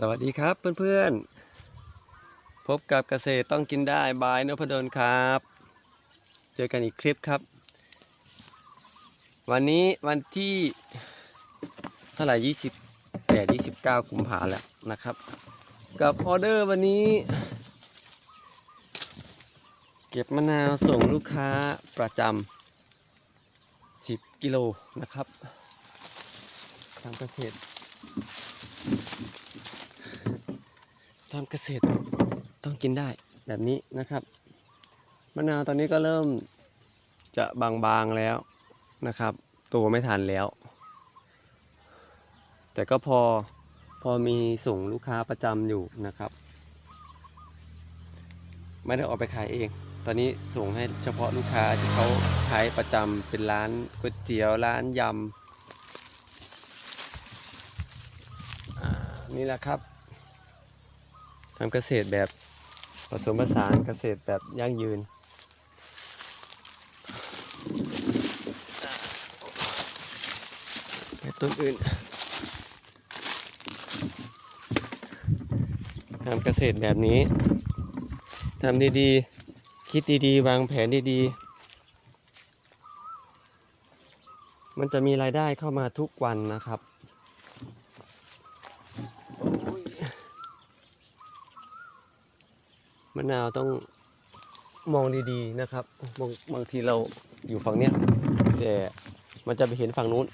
สวัสดีครับเพื่อนๆ พบกับเกษตรต้องกินได้บายนพดลครับ เจอกันอีกคลิปครับ วันนี้วันที่เท่าไหร่ยี่สิบแปดยี่สิบเก้ากุมภาแล้วนะครับ กับออเดอร์วันนี้ เก็บมะนาวส่งลูกค้าประจำ10กิโลนะครับทำเกษตร ทำเกษตรต้องกินได้แบบนี้นะครับมะนาวตอนนี้ก็เริ่มจะบางๆแล้วนะครับ ตัวไม่ทันแล้ว แต่ก็พอพอมีส่งลูกค้าประจำอยู่นะครับ ไม่ได้ออกไปขายเอง ตอนนี้ส่งให้เฉพาะลูกค้าที่เขาใช้ประจำเป็นร้านก๋วยเตี๋ยวร้านยำนี่แหละครับ ทำเกษตรแบบผสมผสานเกษตรแบบยั่งยืนแต่ต้นอื่นทำเกษตรแบบนี้ทำดีๆ คิดดีๆ วางแผนดีๆ มันจะมีรายได้เข้ามาทุกวันนะครับ มะนาวต้องมองดีๆนะครับบางบางทีเราอยู่ฝั่งเนี้ยแต่มันจะไปเห็นฝั่งนู้น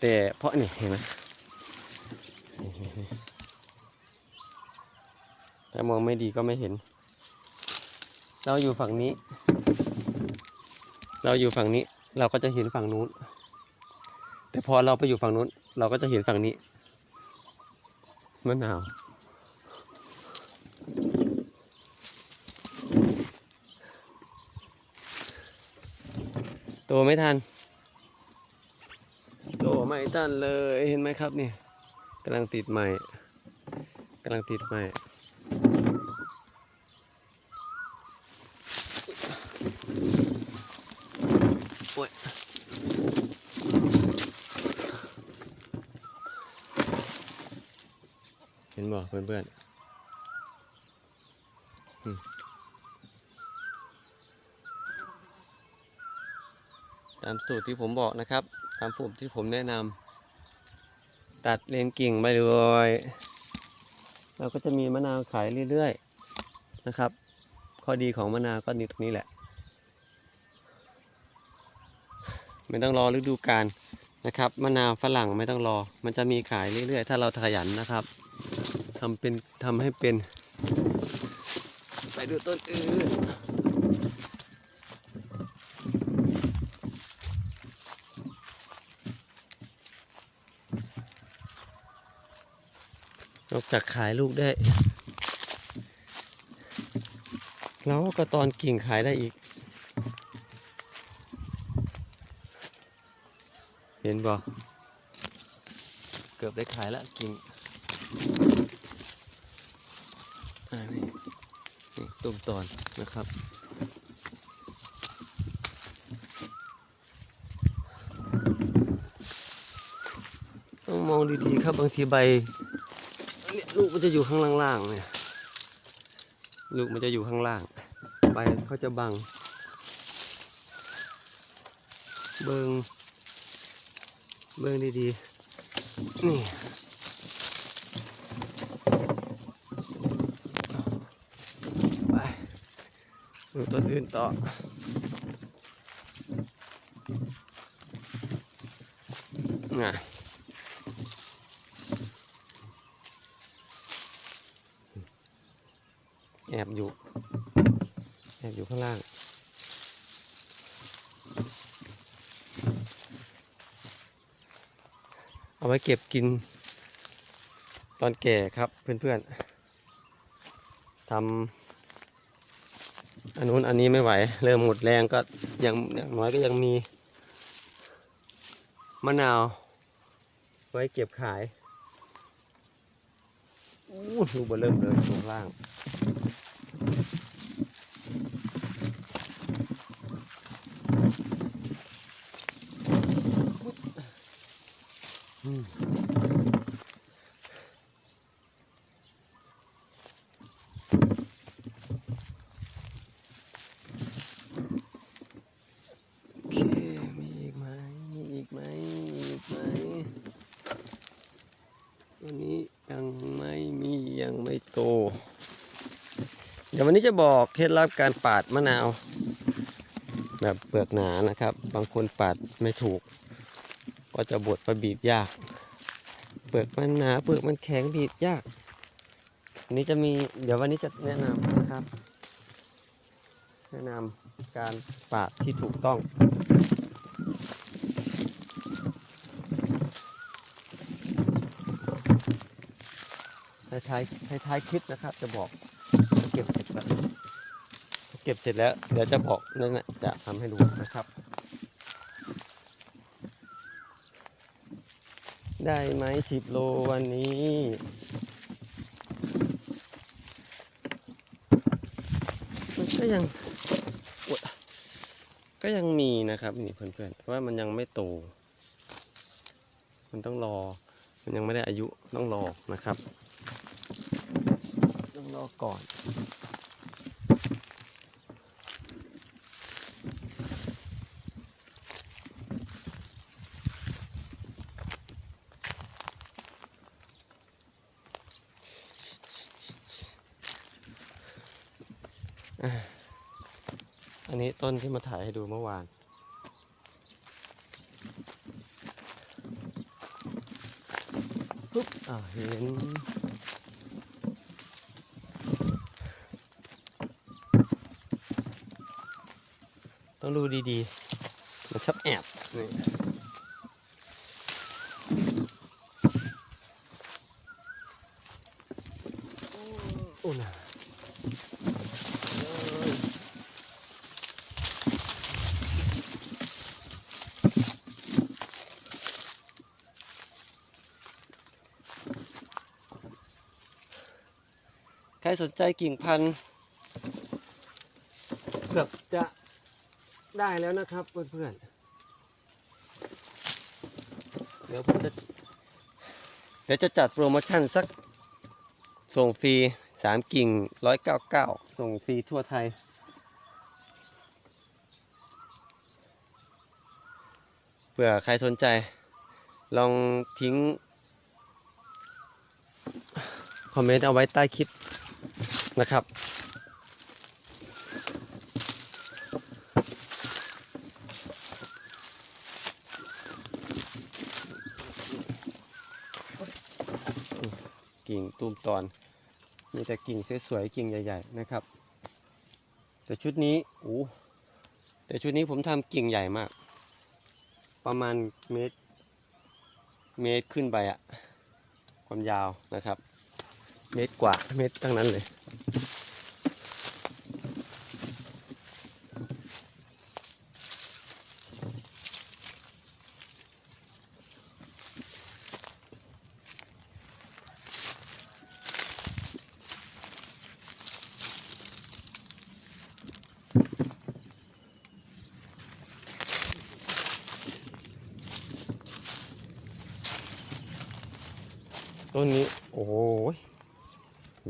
แต่เพราะนี่เห็นไหมถ้ามองไม่ดีก็ไม่เห็น เราอยู่ฝั่งนี้ เราอยู่ฝั่งนี้เราก็จะเห็นฝั่งนู้น แต่พอเราไปอยู่ฝั่งนู้น เราก็จะเห็นฝั่งนี้มะนาว ตัวไม่ทันตัวไม่ทันเลยเห็นไหมครับนี่กำลังติดใหม่กำลังติดใหม่โอ้ยเห็นบ่เพื่อนๆอืม ตามสูตรที่ผมบอกนะครับ ตามสูตรที่ผมแนะนำตัดเรียงกิ่งไปเลยเราก็จะมีมะนาวขายเรื่อยๆนะครับ ข้อดีของมะนาวก็นี่ตรงนี้แหละ ไม่ต้องรอฤดูกาลนะครับมะนาวฝรั่งไม่ต้องรอ มันจะมีขายเรื่อยๆ ถ้าเราขยันนะครับทำเป็นทำให้เป็น ไปดูต้นอื่น จากขายลูกได้เราก็ตอนกิ่งขายได้อีก เห็นบ่เกือบได้ขายแล้วกิ่งอ่านี่นี่ตุ่มตอนนะครับต้องมองดีๆครับบางทีใบ ลูกมันจะอยู่ข้างล่างๆเนี่ย ลูกมันจะอยู่ข้างล่างใบเขาจะบัง เบิงเบิงดีๆ นี่ไปดูต้นอื่นต่อน่ะ แอบอยู่ แอบอยู่ข้างล่าง เอาไว้เก็บกิน ตอนแก่ครับเพื่อนๆทำอันนู้นอันนี้ไม่ไหว เริ่มหมดแรงก็ยังอย่างน้อยก็ยังมีมะนาว ไว้เก็บขายอู้ลูกเบอเริ่มเลยตรงล่าง โอเมีอีกไหมมีอีกไหมมีอีกไหมตัวนี้ยังไม่มียังไม่โต เดี๋ยววันนี้จะบอกเคล็ดลับการปาดมะนาว แบบเปลือกหนานะครับ บางคนปาดไม่ถูก ก็จะบดประบีบยาก เปลือกมันหนาเปลือกมันแข็งบีบยากนี้จะมีเดี๋ยววันนี้จะแนะนำนะครับ แนะนำการปาดที่ถูกต้อง ท้ายท้ายท้ายท้ายคลิปนะครับ จะบอกเก็บเสร็จแล้วเก็บเสร็จแล้ว เดี๋ยวจะบอกนั่นแหละจะทำให้ดูนะครับ ได้ไหมสิบโลวันนี้มันก็ยังก็ยังมีนะครับนี่เพื่อนๆเพราะว่ามันยังไม่โต มันต้องรอ มันยังไม่ได้อายุต้องรอนะครับ ต้องรอก่อน อันนี้ต้นที่มาถ่ายให้ดูเมื่อวาน ปุ๊บอ่าเห็นต้องดูดีๆ มันชอบแอบนี่ ใครสนใจกิ่งพันธุ์เกือบจะได้แล้วนะครับเพื่อนๆ เดี๋ยวผมจะเดี๋ยวจะจัดโปรโมชั่นสักส่งฟรีสามกิ่งร้อยเก้าเก้าส่งฟรีทั่วไทย เผื่อใครสนใจ ลองทิ้ง คอมเมนต์เอาไว้ใต้คลิป นะครับ กิ่งตูมตอน มีแต่กิ่งสวยๆกิ่งใหญ่ ๆ นะครับ แต่ชุดนี้โอ้แต่ชุดนี้ผมทำกิ่งใหญ่มาก ประมาณเมตร เมตรขึ้นไปอะความยาวนะครับ เมตรกว่าเมตรตั้งนั้นเลย ต้นนี้ โอ้โห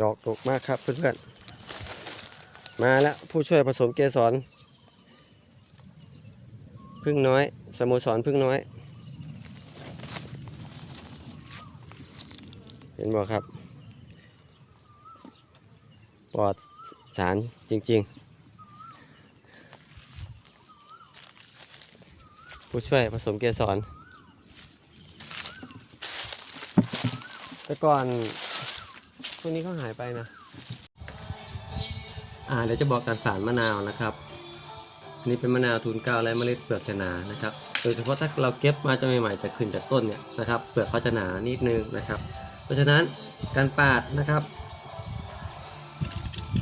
ดอกดกมากครับเพื่อนๆ มาแล้วผู้ช่วยผสมเกสรพึ่งน้อย สโมสรพึ่งน้อย เห็นบอกครับปลอดสารจริงๆ ผู้ช่วยผสมเกสร แต่ก่อนช่วนี้เขาหายไปนะ อ่าเดี๋ยวจะบอกการฝานมะนาวนะครับอันนี่เป็นมะนาวทุนเก้าและเมล็ดเปลือกจะหนานะครับ โดยเฉพาะถ้าเราเก็บมาจะใหม่ๆจะขึ้นจากต้นเนี่ยนะครับ เปลือกเขาจะหนานิดนึงนะครับ เพราะฉะนั้นการปาดนะครับ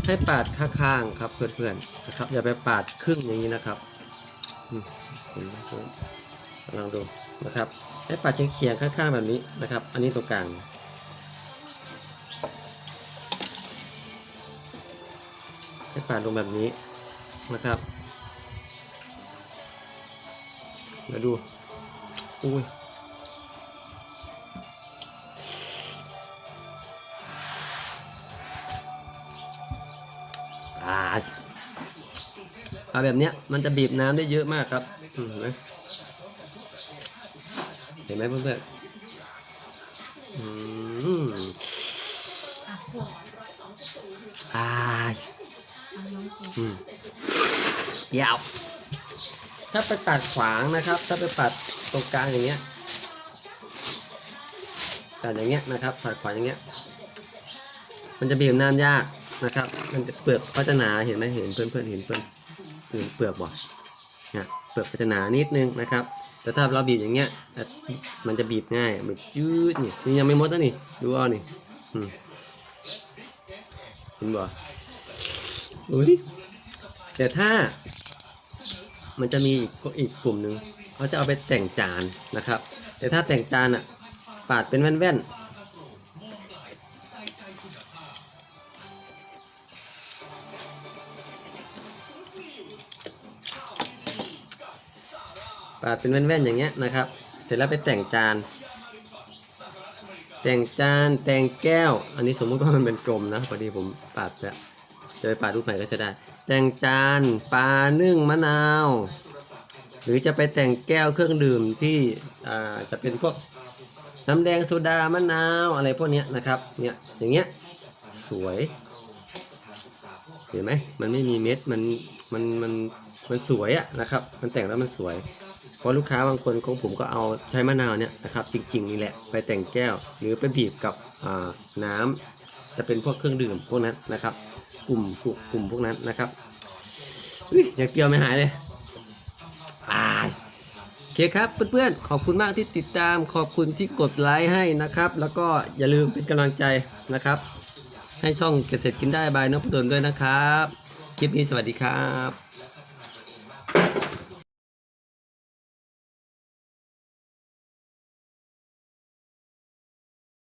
ให้ปาดข้างๆครับเพื่อนๆนะครับ อย่าไปปาดครึ่งอย่างนี้นะครับเห็นไหมลองดูนะครับ ให้ปาดเฉียงๆข้างๆแบบนี้นะครับ อันนี้ตรงกลาง ให้ปาดลงแบบนี้นะครับ มาดู อุ้ยปาดปาดแบบเนี้ยมันจะบีบน้ำได้เยอะมากครับเห็นไหมเห็นไหมเพื่อนๆ ยาว ถ้าไปปัดขวางนะครับ ถ้าไปปัดตรงกลางอย่างเงี้ยปัดอย่างเงี้ยนะครับปัดขวางอย่างเงี้ย มันจะบีบน้ำยากนะครับ มันจะเปลือกเขาจะหนาเห็นไหมเห็นเพื่อนเพื่อนเห็นเพื่อนเห็นเปลือกบ่เนี่ยเปลือกเขาจะหนานิดนึงนะครับ แต่ถ้าเราบีบอย่างเงี้ย มันจะบีบง่าย มันยืดนี่นี่ยังไม่หมดนะนี่ ดูเอานี่อืมเห็นบ่อุ้ย แต่ถ้ามันจะมีอีกอีกกลุ่มหนึ่งเขาจะเอาไปแต่งจานนะครับ แต่ถ้าแต่งจานอะปาดเป็นแว่นๆปาดเป็นแว่นๆอย่างเงี้ยนะครับ เสร็จแล้วไปแต่งจาน แต่งจานแต่งแก้ว อันนี้สมมุติว่ามันเป็นกลมนะพอดีผมปาดแล้วจะไปปาดรูปไหนก็จะได้ แต่งจานปลานึ่งมะนาว หรือจะไปแต่งแก้วเครื่องดื่มที่จะเป็นพวกน้ำแดงโซดามะนาวอะไรพวกเนี้ยนะครับเนี่ยอย่างเงี้ยสวยเห็นไหมมันไม่มีเม็ดมันมันมันมันสวยอะนะครับ มันแต่งแล้วมันสวย เพราะลูกค้าบางคนของผมก็เอาใช้มะนาวเนี่ยนะครับ จริงๆนี่แหละไปแต่งแก้ว หรือไปบีบกับน้ำจะเป็นพวกเครื่องดื่มพวกนั้นนะครับ กลุ่มพวกกลุ่มพวกนั้นนะครับอยยังเปรี้ยวไม่หายเลยอายโอเคครับเพื่อนๆขอบคุณมากที่ติดตามขอบคุณที่กดไลค์ให้นะครับ แล้วก็อย่าลืมเป็นกำลังใจนะครับ ให้ช่องเกษตรกินได้บายนพดลด้วยนะครับ คลิปนี้สวัสดีครับ